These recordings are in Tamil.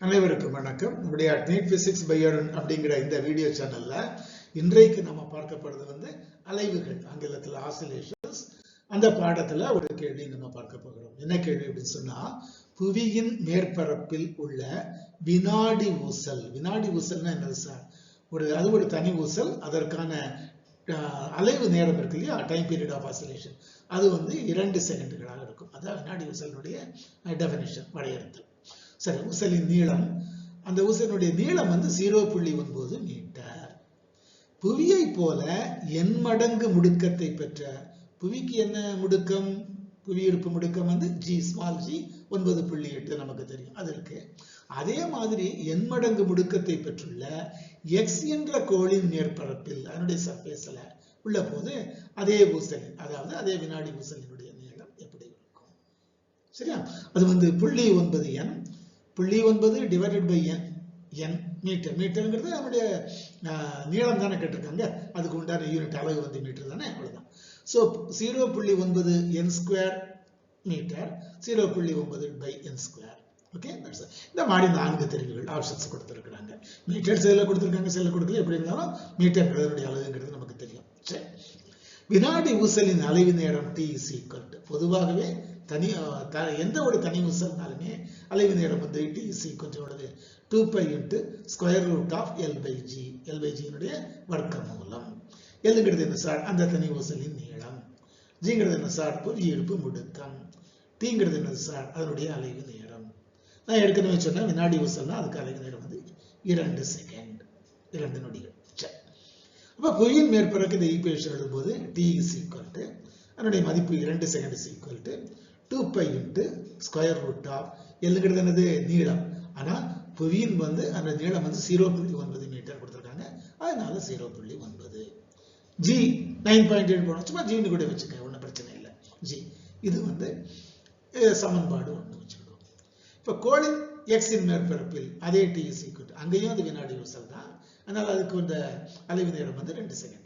அனைவருக்கும் வணக்கம். நம்முடைய நீட் பிசிக்ஸ் பையரன் அப்படிங்கிற இந்த வீடியோ சேனல்ல இன்றைக்கு நம்ம பார்க்கப்படுறது வந்து அலைவுகள் ஆங்கிலத்தில் ஆசிலேஷன்ஸ் அந்த பாடத்துல ஒரு கேள்வி நம்ம பார்க்க போகிறோம். என்ன கேள்வி அப்படின்னு சொன்னா புவியின் மேற்பரப்பில் உள்ள வினாடி ஊசல். வினாடி ஊசல்னா என்னது சார் ஒரு அது ஒரு தனி ஊசல். அதற்கான அலைவு நேரம் இருக்கு இல்லையா? டைம் பீரியட் ஆஃப் ஆசிலேஷன் அது வந்து இரண்டு செகண்டுகளாக இருக்கும். அதான் வினாடி ஊசலுடைய டெஃபினிஷன் வரையறுத்தல். சரி ஊசலின் நீளம். அந்த ஊசலினுடைய நீளம் வந்து ஜீரோ புள்ளி ஒன்பது மீட்டர். புவியை போல என் மடங்கு முடுக்கத்தை பெற்ற புவிக்கு என்ன முடுக்கம்? புவியிருப்பு முடுக்கம் வந்து ஜி ஸ்மால் ஜி ஒன்பது புள்ளி எட்டு நமக்கு தெரியும். அது இருக்கு. அதே மாதிரி என் மடங்கு முடுக்கத்தை பெற்றுள்ள எக்ஸ் என்ற கோளின் மேற்பரப்பில் அதனுடைய சர்ஃபேஸில் உள்ள போது அதே ஊசலின் அதாவது அதே வினாடி ஊசலினுடைய நீளம் எப்படி இருக்கும்? சரியா? அது வந்து புள்ளி ஒன்பது எண் புள்ளி ஒன்பது divided by N N metre மீட்டருங்கிறது நம்முடைய நீளம் தானே கேட்டிருக்காங்க. அதுக்கு உண்டான யூனிட் அளவு வந்து மீட்டர் தானே? அவ்வளோதான் ஸோ ஜீரோ புள்ளி ஒன்பது என் ஸ்கொயர் மீட்டர் ஜீரோ புள்ளி ஒன்பது பை என் ஸ்கொயர் ஓகே இந்த மாதிரி நான்கு தெரிவுகள் ஆப்ஷன்ஸ் கொடுத்துருக்குறாங்க. மீட்டர் செல்ல கொடுத்துருக்காங்க. செல்ல கொடுக்கல. எப்படி இருந்தாலும் மீட்டர்ங்கிறதுடைய அளவுங்கிறது நமக்கு தெரியும். சரி. வினாடி ஊசலின் அலைவு நேரம் டி இஸ் ஈக்குவல் பொதுவாகவே தனி த- எந்த ஒரு தனி ஊசல்னாலுமே அலைவு நேரம் வந்து T is equal to pi into square root of L by G L by ஜியினுடைய வர்க்க மூலம் எல்லுங்கிறது என்ன சார் அந்த தனி ஊசலின் நீளம். ஜிங்கிறது என்ன சார் புவியீர்ப்பு முடுக்கம். டீங்கிறது என்னது சார் அதனுடைய அலைவு நேரம். நான் ஏற்கனவே சொன்னேன் வினாடி ஊசல்னா அதுக்கு அலைவு நேரம் வந்து இரண்டு செகண்ட் இரண்டு நொடிகள். அப்போ அப்ப புவியின் மேற்பரப்பு இந்த ஈக்குவேஷன் எழுதும்போது டி இஸ் ஈக்குவல் டு அதனுடைய மதிப்பு இரண்டு second is equal to two pi into square root of எல்லுங்கிறது என்னது? நீளம். ஆனால் புவியின் வந்து அந்த நீளம் வந்து ஜீரோ புள்ளி ஒன்பது மீட்டர் கொடுத்துருக்காங்க. அதனால ஜீரோ புள்ளி ஒன்பது. ஜி நைன் பாயிண்ட் எயிட் போனோம் சும்மா ஜின்னு கூட வச்சுக்க ஒன்றும் பிரச்சனை இல்லை. ஜி இது வந்து சமன்பாடு ஒன்று வச்சுக்கிடுவோம் இப்போ கோழி எக்ஸின் மேற்பரப்பில் அதே டிஎஸ் ஈக்குவல் அங்கேயும் அது வினாடி ஊசல் தான். அதனால் அதுக்கு இந்த அலைவு நேரம் வந்து ரெண்டு செகண்ட்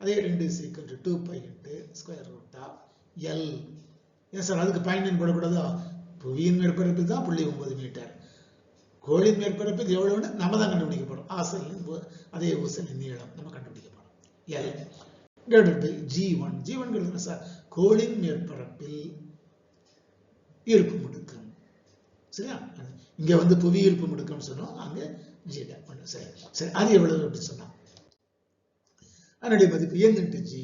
அதே ரெண்டு is equal to two pi into square ரூட்டா L ஏன் சார் அதுக்கு பாயிண்ட் போடக்கூடாதா? புவியின் மேற்பரப்பு தான் புள்ளி ஒன்பது மீட்டர். கோழியின் மேற்பரப்பு இது எவ்வளவுன்னு நம்ம தான் கண்டுபிடிக்க போறோம். ஆசையின் அதே ஊசலின் நீளம் நம்ம கண்டுபிடிக்க போறோம். L divided by G one G ஒன்ங்கிறது sir? கோளின் மேற்பரப்பில் ஈர்ப்பு முடுக்கம். சரியா? இங்க வந்து புவி ஈர்ப்பு முடுக்கம் சொன்னோம் அங்க ஜி ஒன்று சரி. சரி அது எவ்வளவு அப்படின்னு சொன்னான் அதனுடைய மதிப்பு என் இன்ட்டு ஜி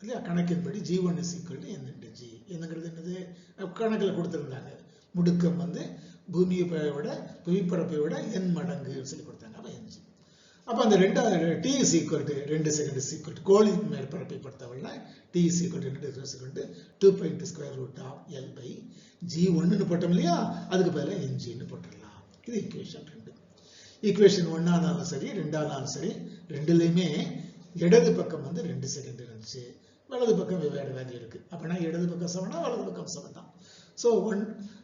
இல்லையா? கணக்கின்படி G one is equal N into G என்னங்கிறது என்னது? கணக்கில் கொடுத்துருந்தாங்க. முடுக்கம் வந்து பூமியை விட புவிப்பரப்பை விட என் மடங்கு சொல்லி கொடுத்தாங்க. அப்போ என் ஜி அப்போ அந்த ரெண்டாவது டி இஸ் ஈக்குவல் டு ரெண்டு செகண்ட் இஸ் ஈக்குவல் டு கோளின் மேற்பரப்பை பொறுத்தவரை டி இஸ் ஈக்குவல் டு ரெண்டு second to two point square root of L by G ஒன்றுன்னு போட்டோம் இல்லையா? அதுக்கு பதிலாக என்ஜின்னு போட்டுடலாம். இது ஈக்குவேஷன் ரெண்டு. ஈக்குவேஷன் ஒன்னானாலும் சரி ரெண்டானாலும் சரி ரெண்டுலையுமே இடது பக்கம் வந்து ரெண்டு செகண்ட் இருந்துச்சு. வலது பக்கம் வெவ்வேறு வேல்யூ இருக்கு. அப்படின்னா இடது பக்கம் சமனா வலது பக்கம் சமன் தான் ஸோ ஒன்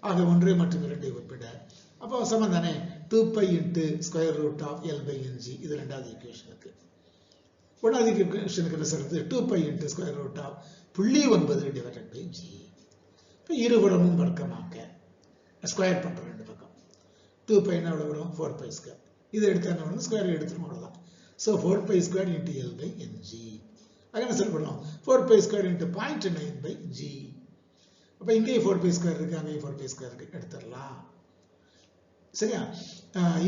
ஆக ஒன்று மற்றும் இரண்டை ஒப்பிட. அப்போ சமம் தானே? Two pi into square root of L by N G இது ரெண்டாவது ஈக்குவேஷனுக்கு ஒன்றாவது ஈக்குவேஷனுக்கு என்ன சொல்றது? Two pi into square root of புள்ளி ஒன்பது டிவைடட் பை ஜி இப்போ இருபுறமும் வர்க்கமாக்க. ஸ்கொயர் பண்ணுறோம் ரெண்டு பக்கம். டூ பைனா எவ்வளோ வரும்? ஃபோர் பை ஸ்கொயர் இது எடுத்தா என்ன ஸ்கொயர் எடுத்துரும் அவ்வளோதான் so four pi square into L by N G அங்கே என்ன சார் பண்ணுவோம் four pi square into point nine by G அப்போ இங்கேயும் ஃபோர் பை ஸ்கொயர் இருக்குது அங்கேயும் ஃபோர் பை ஸ்கொயர் இருக்கு எடுத்துடலாம். சரியா?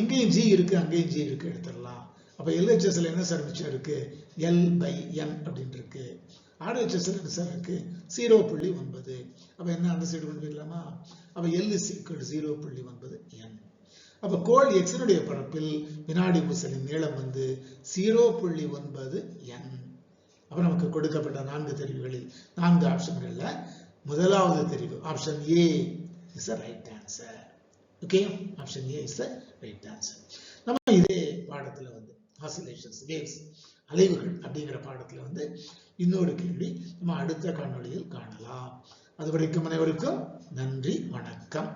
இங்கேயும் ஜி இருக்குது அங்கேயும் ஜி இருக்குது எடுத்துடலாம். அப்போ எல்ஹெச்எஸ்ல என்ன சார் மிச்சம் இருக்கு? எல் பை என் அப்படின்னு இருக்கு. ஆர்ஹெச்எஸ்ல என்ன சார் இருக்குது ஜீரோ புள்ளி ஒன்பது. அப்போ என்ன அந்த சைடு கொண்டு போயிடலாமா? அப்போ எல் இஸ் ஈக்குவல் ஜீரோ புள்ளி ஒன்பது என் அப்போ கோள் எக்ஸினுடைய பரப்பில் வினாடி ஊசலின் நீளம் வந்து ஜீரோ புள்ளி ஒன்பது என் அப்ப நமக்கு கொடுக்கப்பட்ட நான்கு தெரிவுகளில் நான்கு ஆப்ஷன்கள்ல முதலாவது தெரிவு option A is a right answer okay option A is a right answer நம்ம இதே பாடத்துல வந்து ஆசிலேஷன்ஸ் வேவ்ஸ் அலைவுகள் அப்படிங்கிற பாடத்துல வந்து இன்னொரு கேள்வி நம்ம அடுத்த காணொலியில் காணலாம். அது வரைக்கும் அனைவருக்கும் நன்றி வணக்கம்.